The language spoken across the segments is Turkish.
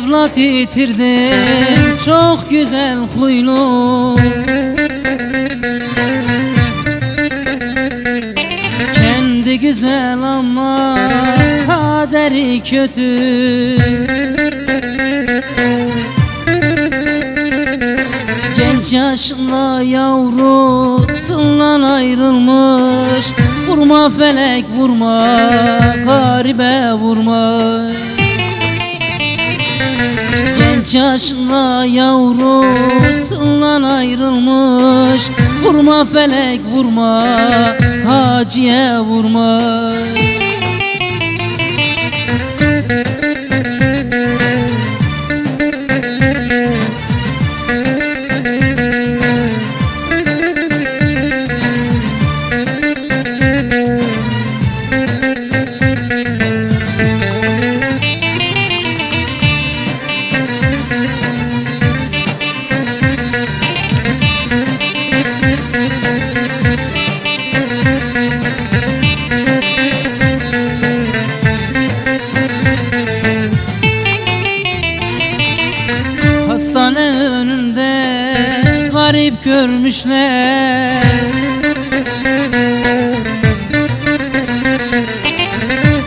evlat yitirdim çok güzel huylu. Kendi güzel ama kaderi kötü. Genç yaşında yavrusundan ayrılmış. Vurma felek vurma garibe vurma Genç yaşında yavrusundan ayrılmış. Vurma felek vurma Haciye vurma Hastane önünde garip görmüşler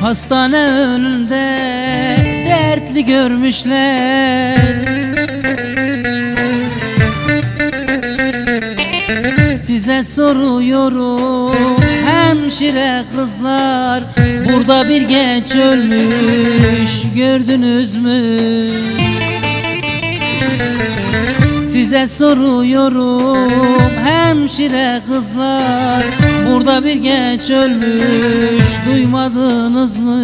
Hastane önünde dertli görmüşler Size soruyorum hemşire kızlar Burada bir genç ölmüş gördünüz mü? Size soruyorum hemşire kızlar Burada bir genç ölmüş duymadınız mı?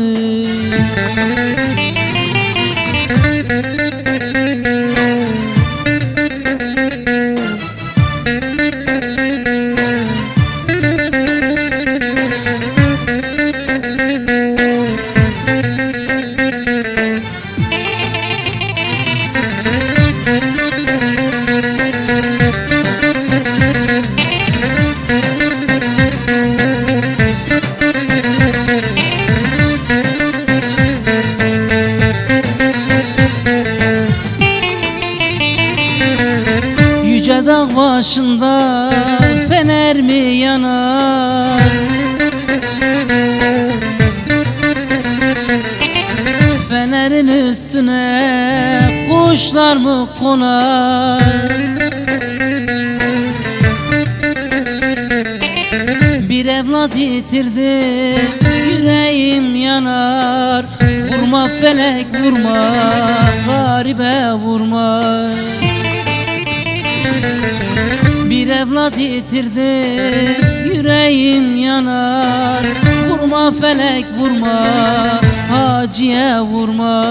Dağ başında fener mi yanar? Fenerin üstüne kuşlar mı konar? Bir evlat yitirdim yüreğim yanar Vurma felek vurma garibe vurma bir evlat yitirdim yüreğim yanar. Vurma felek vurma Haciye vurma